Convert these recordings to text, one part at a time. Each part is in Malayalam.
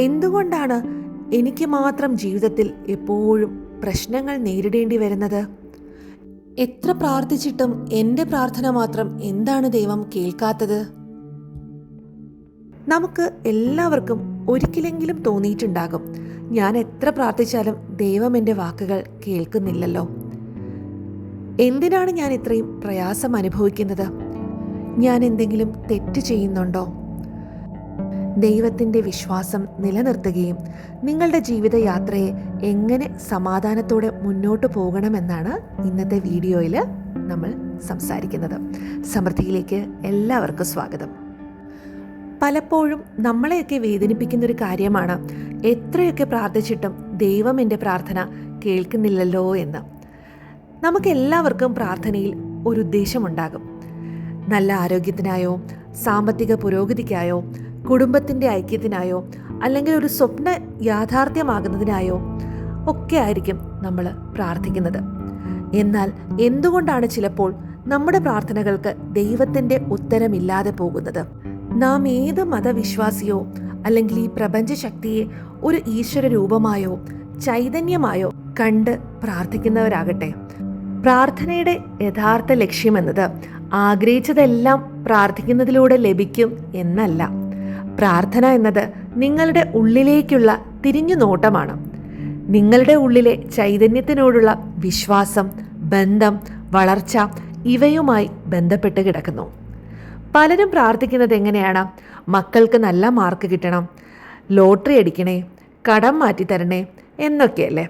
എന്തുകൊണ്ടാണ് എനിക്ക് മാത്രം ജീവിതത്തിൽ എപ്പോഴും പ്രശ്നങ്ങൾ നേരിടേണ്ടി വരുന്നത്? എത്ര പ്രാർത്ഥിച്ചിട്ടും എന്റെ പ്രാർത്ഥന മാത്രം എന്താണ് ദൈവം കേൾക്കാത്തത്? നമുക്ക് എല്ലാവർക്കും ഒരിക്കലെങ്കിലും തോന്നിയിട്ടുണ്ടാകും ഞാൻ എത്ര പ്രാർത്ഥിച്ചാലും ദൈവം എന്റെ വാക്കുകൾ കേൾക്കുന്നില്ലല്ലോ. എന്തിനാണ് ഞാൻ ഇത്രയും പ്രയാസം അനുഭവിക്കുന്നത്? ഞാൻ എന്തെങ്കിലും തെറ്റ് ചെയ്യുന്നുണ്ടോ? ദൈവത്തിന്റെ വിശ്വാസം നിലനിർത്തുകയും നിങ്ങളുടെ ജീവിതയാത്രയെ എങ്ങനെ സമാധാനത്തോടെ മുന്നോട്ട് പോകണമെന്നാണ് ഇന്നത്തെ വീഡിയോയിൽ നമ്മൾ സംസാരിക്കുന്നത്. സമൃദ്ധിയിലേക്ക് എല്ലാവർക്കും സ്വാഗതം. പലപ്പോഴും നമ്മളെയൊക്കെ വേദനിപ്പിക്കുന്ന ഒരു കാര്യമാണ് എത്രയൊക്കെ പ്രാർത്ഥിച്ചിട്ടും ദൈവം എന്റെ പ്രാർത്ഥന കേൾക്കുന്നില്ലല്ലോ എന്ന്. നമുക്കെല്ലാവർക്കും പ്രാർത്ഥനയിൽ ഒരു ഉദ്ദേശമുണ്ടാകും. നല്ല ആരോഗ്യത്തിനായോ സാമ്പത്തിക പുരോഗതിക്കായോ കുടുംബത്തിന്റെ ഐക്യത്തിനായോ അല്ലെങ്കിൽ ഒരു സ്വപ്ന യാഥാർത്ഥ്യമാകുന്നതിനായോ ഒക്കെ ആയിരിക്കും നമ്മൾ പ്രാർത്ഥിക്കുന്നത്. എന്നാൽ എന്തുകൊണ്ടാണ് ചിലപ്പോൾ നമ്മുടെ പ്രാർത്ഥനകൾക്ക് ദൈവത്തിന്റെ ഉത്തരമില്ലാതെ പോകുന്നത്? നാം ഏത് മതവിശ്വാസിയോ അല്ലെങ്കിൽ ഈ പ്രപഞ്ച ശക്തിയെ ഒരു ഈശ്വര രൂപമായോ ചൈതന്യമായോ കണ്ട് പ്രാർത്ഥിക്കുന്നവരാകട്ടെ. പ്രാർത്ഥനയുടെ യഥാർത്ഥ ലക്ഷ്യമെന്നത് ആഗ്രഹിച്ചതെല്ലാം പ്രാർത്ഥിക്കുന്നതിലൂടെ ലഭിക്കും എന്നല്ല. പ്രാർത്ഥന എന്നത് നിങ്ങളുടെ ഉള്ളിലേക്കുള്ള തിരിഞ്ഞു നോട്ടമാണ്. നിങ്ങളുടെ ഉള്ളിലെ ചൈതന്യത്തിനോടുള്ള വിശ്വാസം ബന്ധം വളർച്ച ഇവയുമായി ബന്ധപ്പെട്ട് കിടക്കുന്നു. പലരും പ്രാർത്ഥിക്കുന്നത് എങ്ങനെയാണ്? മക്കൾക്ക് നല്ല മാർക്ക് കിട്ടണം ലോട്ടറി അടിക്കണേ കടം മാറ്റിത്തരണേ എന്നൊക്കെയല്ലേ?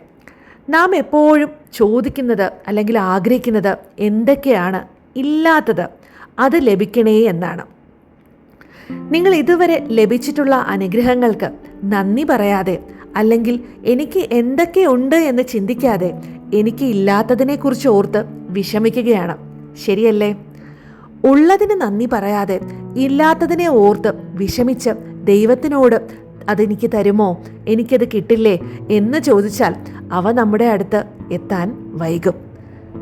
നാം എപ്പോഴും ചോദിക്കുന്നത് അല്ലെങ്കിൽ ആഗ്രഹിക്കുന്നത് എന്തൊക്കെയാണ്? ഇല്ലാത്തത് അത് ലഭിക്കണേ എന്നാണ്. നിങ്ങൾ ഇതുവരെ ലഭിച്ചിട്ടുള്ള അനുഗ്രഹങ്ങൾക്ക് നന്ദി പറയാതെ അല്ലെങ്കിൽ എനിക്ക് എന്തൊക്കെ ഉണ്ട് എന്ന് ചിന്തിക്കാതെ എനിക്ക് ഇല്ലാത്തതിനെക്കുറിച്ച് ഓർത്ത് വിഷമിക്കുകയാണ്. ശരിയല്ലേ? ഉള്ളതിന് നന്ദി പറയാതെ ഇല്ലാത്തതിനെ ഓർത്ത് വിഷമിച്ച് ദൈവത്തിനോട് അതെനിക്ക് തരുമോ? എനിക്കത് കിട്ടില്ലേ? എന്ന് ചോദിച്ചാൽ അവ നമ്മുടെ അടുത്ത് എത്താൻ വൈകും.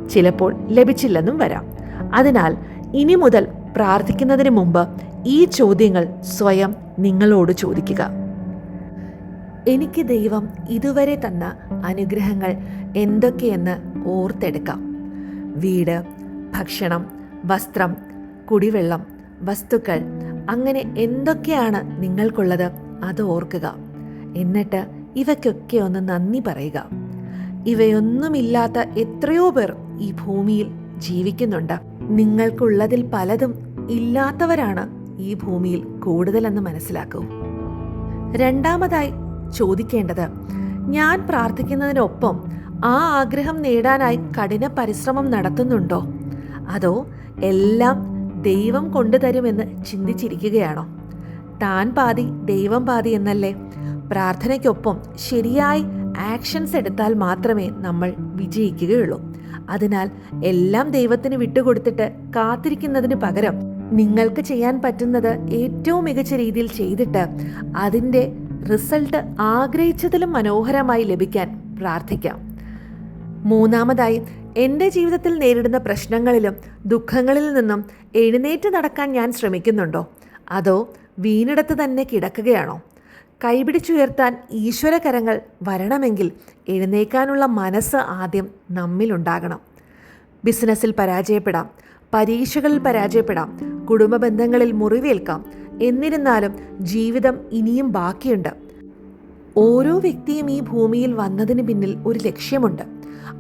ചിലപ്പോൾ ലഭിച്ചില്ലെന്നും വരാം. അതിനാൽ ഇനി മുതൽ പ്രാർത്ഥിക്കുന്നതിന് മുമ്പ് ഈ ചോദ്യങ്ങൾ സ്വയം നിങ്ങളോട് ചോദിക്കുക. എനിക്ക് ദൈവം ഇതുവരെ തന്ന അനുഗ്രഹങ്ങൾ എന്തൊക്കെയെന്ന് ഓർത്തെടുക്കാം. വീട് ഭക്ഷണം വസ്ത്രം കുടിവെള്ളം വസ്തുക്കൾ അങ്ങനെ എന്തൊക്കെയാണ് നിങ്ങൾക്കുള്ളത് അത് ഓർക്കുക. എന്നിട്ട് ഇവയ്ക്കൊക്കെ ഒന്ന് നന്ദി പറയുക. ഇവയൊന്നുമില്ലാത്ത എത്രയോ പേർ ഈ ഭൂമിയിൽ ജീവിക്കുന്നുണ്ട്. നിങ്ങൾക്കുള്ളതിൽ പലതും ഇല്ലാത്തവരാണ് ഈ ഭൂമിയിൽ കൂടുതലെന്ന് മനസ്സിലാക്കൂ. രണ്ടാമതായി ചോദിക്കേണ്ടത് ഞാൻ പ്രാർത്ഥിക്കുന്നതിനൊപ്പം ആ ആഗ്രഹം നേടാനായി കഠിന പരിശ്രമം നടത്തുന്നുണ്ടോ? അതോ എല്ലാം ദൈവം കൊണ്ടുതരുമെന്ന് ചിന്തിച്ചിരിക്കുകയാണോ? താൻ പാതി ദൈവം പാതി എന്നല്ലേ? പ്രാർത്ഥനയ്ക്കൊപ്പം ശരിയായി ആക്ഷൻസ് എടുത്താൽ മാത്രമേ നമ്മൾ വിജയിക്കുകയുള്ളൂ. അതിനാൽ എല്ലാം ദൈവത്തിന് വിട്ടുകൊടുത്തിട്ട് കാത്തിരിക്കുന്നതിന് പകരം നിങ്ങൾക്ക് ചെയ്യാൻ പറ്റുന്നത് ഏറ്റവും മികച്ച രീതിയിൽ ചെയ്തിട്ട് അതിന്റെ റിസൾട്ട് ആഗ്രഹിച്ചതിലും മനോഹരമായി ലഭിക്കാൻ പ്രാർത്ഥിക്കാം. മൂന്നാമതായി എന്റെ ജീവിതത്തിൽ നേരിടുന്ന പ്രശ്നങ്ങളിലും ദുഃഖങ്ങളിൽ നിന്നും എഴുന്നേറ്റ് നടക്കാൻ ഞാൻ ശ്രമിക്കുന്നുണ്ടോ? അതോ വീണിടത്ത് തന്നെ കിടക്കുകയാണോ? കൈപിടിച്ചുയർത്താൻ ഈശ്വരകരങ്ങൾ വരണമെങ്കിൽ എഴുന്നേക്കാനുള്ള മനസ്സ് ആദ്യം നമ്മിലുണ്ടാകണം. ബിസിനസ്സിൽ പരാജയപ്പെടാം പരീക്ഷകളിൽ പരാജയപ്പെടാം കുടുംബ ബന്ധങ്ങളിൽ മുറിവേൽക്കാം എന്നിരുന്നാലും ജീവിതം ഇനിയും ബാക്കിയുണ്ട്. ഓരോ വ്യക്തിയും ഈ ഭൂമിയിൽ വന്നതിന് പിന്നിൽ ഒരു ലക്ഷ്യമുണ്ട്.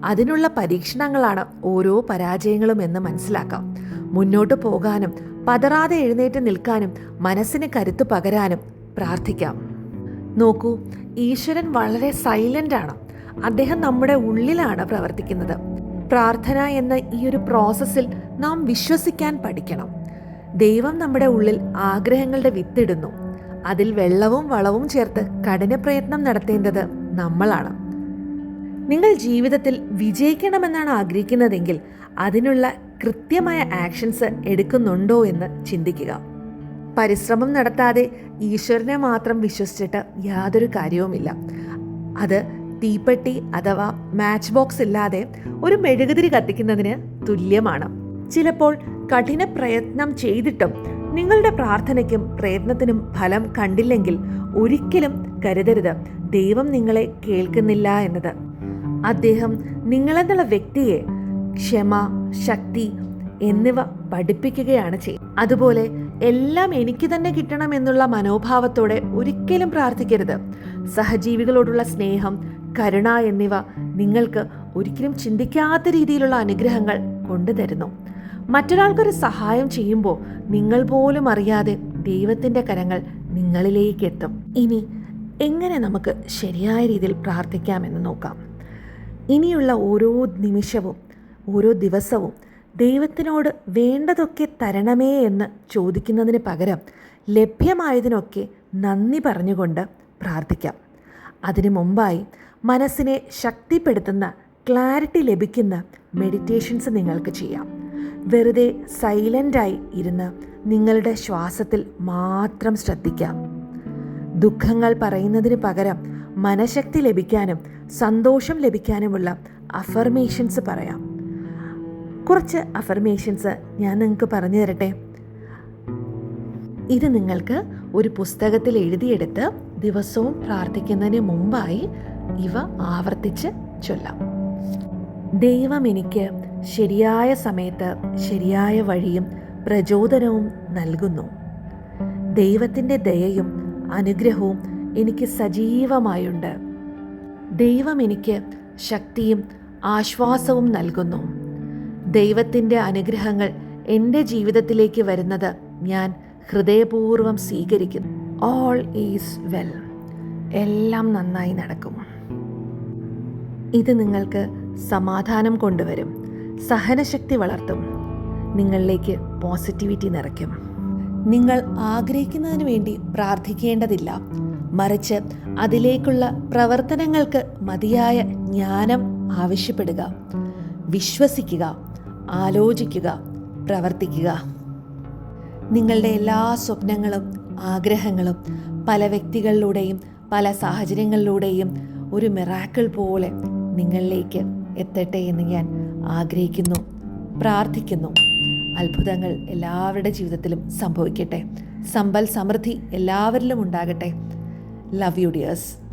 അതിനുള്ള പരീക്ഷണങ്ങളാണ് ഓരോ പരാജയങ്ങളും എന്ന് മനസ്സിലാക്കാം. മുന്നോട്ട് പോകാനും പതറാതെ എഴുന്നേറ്റ് നിൽക്കാനും മനസ്സിന് കരുത്തു പകരാനും പ്രാർത്ഥിക്കാം. നോക്കൂ ഈശ്വരൻ വളരെ സൈലന്റ് ആണ് അദ്ദേഹം നമ്മുടെ ഉള്ളിലാണ് പ്രവർത്തിക്കുന്നത്. പ്രാർത്ഥന എന്ന ഈ ഒരു പ്രോസസ്സിൽ നാം വിശ്വസിക്കാൻ പഠിക്കണം. ദൈവം നമ്മുടെ ഉള്ളിൽ ആഗ്രഹങ്ങളുടെ വിത്തിടുന്നു. അതിൽ വെള്ളവും വളവും ചേർത്ത് കഠിന പ്രയത്നം നടത്തേണ്ടത് നമ്മളാണ്. നിങ്ങൾ ജീവിതത്തിൽ വിജയിക്കണമെന്നാണ് ആഗ്രഹിക്കുന്നതെങ്കിൽ അതിനുള്ള കൃത്യമായ ആക്ഷൻസ് എടുക്കുന്നുണ്ടോ എന്ന് ചിന്തിക്കുക. പരിശ്രമം നടത്താതെ ഈശ്വരനെ മാത്രം വിശ്വസിച്ചിട്ട് യാതൊരു കാര്യവുമില്ല. അത് തീപ്പെട്ടി അഥവാ മാച്ച് ബോക്സ് ഇല്ലാതെ ഒരു മെഴുകുതിരി കത്തിക്കുന്നതിന് തുല്യമാണ്. ചിലപ്പോൾ കഠിന പ്രയത്നം ചെയ്തിട്ടും നിങ്ങളുടെ പ്രാർത്ഥനയ്ക്കും പ്രയത്നത്തിനും ഫലം കണ്ടില്ലെങ്കിൽ ഒരിക്കലും കരുതരുത്. ദൈവം നിങ്ങളെ കേൾക്കുന്നില്ല എന്നത്. അദ്ദേഹം നിങ്ങളെന്നുള്ള വ്യക്തിയെ ക്ഷമ ശക്തി എന്നിവ പഠിപ്പിക്കുകയാണ് ചെയ്യുന്നത് അതുപോലെ എല്ലാം എനിക്ക് തന്നെ കിട്ടണം എന്നുള്ള മനോഭാവത്തോടെ ഒരിക്കലും പ്രാർത്ഥിക്കരുത്. സഹജീവികളോടുള്ള സ്നേഹം കരുണ എന്നിവ നിങ്ങൾക്ക് ഒരിക്കലും ചിന്തിക്കാത്ത രീതിയിലുള്ള അനുഗ്രഹങ്ങൾ കൊണ്ടുതരുന്നു മറ്റൊരാൾക്കൊരു സഹായം ചെയ്യുമ്പോൾ നിങ്ങൾ പോലും അറിയാതെ ദൈവത്തിന്റെ കരങ്ങൾ നിങ്ങളിലേക്ക് എത്തും. ഇനി എങ്ങനെ നമുക്ക് ശരിയായ രീതിയിൽ പ്രാർത്ഥിക്കാമെന്ന് നോക്കാം. ഇനിയുള്ള ഓരോ നിമിഷവും ഓരോ ദിവസവും ദൈവത്തിനോട് വേണ്ടതൊക്കെ തരണമേ എന്ന് ചോദിക്കുന്നതിന് പകരം ലഭ്യമായതിനൊക്കെ നന്ദി പറഞ്ഞുകൊണ്ട് പ്രാർത്ഥിക്കാം. അതിനു മുമ്പായി മനസ്സിനെ ശക്തിപ്പെടുത്തുന്ന ക്ലാരിറ്റി ലഭിക്കുന്ന മെഡിറ്റേഷൻസ് നിങ്ങൾക്ക് ചെയ്യാം. വെറുതെ സൈലന്റായി ഇരുന്ന് നിങ്ങളുടെ ശ്വാസത്തിൽ മാത്രം ശ്രദ്ധിക്കാം. ദുഃഖങ്ങൾ പറയുന്നതിന് പകരം മനഃശക്തി ലഭിക്കാനും സന്തോഷം ലഭിക്കാനുമുള്ള അഫർമേഷൻസ് പറയാം. കുറച്ച് അഫർമേഷൻസ് ഞാൻ നിങ്ങൾക്ക് പറഞ്ഞു തരട്ടെ. ഇത് നിങ്ങൾക്ക് ഒരു പുസ്തകത്തിൽ എഴുതിയെടുത്ത് ദിവസവും പ്രാർത്ഥിക്കുന്നതിന് മുമ്പായി ഇവ ആവർത്തിച്ച് ചൊല്ലാം. ദൈവം എനിക്ക് ശരിയായ സമയത്ത് ശരിയായ വഴിയും പ്രചോദനവും നൽകുന്നു. ദൈവത്തിന്റെ ദയയും അനുഗ്രഹവും എനിക്ക് സജീവമായുണ്ട്. ദൈവം എനിക്ക് ശക്തിയും ആശ്വാസവും നൽകുന്നു. ദൈവത്തിന്റെ അനുഗ്രഹങ്ങൾ എന്റെ ജീവിതത്തിലേക്ക് വരുന്നത് ഞാൻ ഹൃദയപൂർവം സ്വീകരിക്കുന്നു. ഓൾ ഈസ് വെൽ എല്ലാം നന്നായി നടക്കും. ഇത് നിങ്ങൾക്ക് സമാധാനം കൊണ്ടുവരും. സഹനശക്തി വളർത്തും. നിങ്ങളിലേക്ക് പോസിറ്റിവിറ്റി നിറയ്ക്കും. നിങ്ങൾ ആഗ്രഹിക്കുന്നതിന് വേണ്ടി പ്രാർത്ഥിക്കേണ്ടതില്ല. മറിച്ച് അതിലേക്കുള്ള പ്രവർത്തനങ്ങൾക്ക് മതിയായ ജ്ഞാനം ആവശ്യപ്പെടുക. വിശ്വസിക്കുക. ആലോചിക്കുക പ്രവർത്തിക്കുക. നിങ്ങളുടെ എല്ലാ സ്വപ്നങ്ങളും ആഗ്രഹങ്ങളും പല വ്യക്തികളിലൂടെയും പല സാഹചര്യങ്ങളിലൂടെയും ഒരു മിറാക്കിൾ പോലെ നിങ്ങളിലേക്ക് എത്തട്ടെ എന്ന് ഞാൻ ആഗ്രഹിക്കുന്നു പ്രാർത്ഥിക്കുന്നു. അത്ഭുതങ്ങൾ എല്ലാവരുടെ ജീവിതത്തിലും സംഭവിക്കട്ടെ. സമ്പൽ സമൃദ്ധി എല്ലാവരിലും ഉണ്ടാകട്ടെ. Love you dears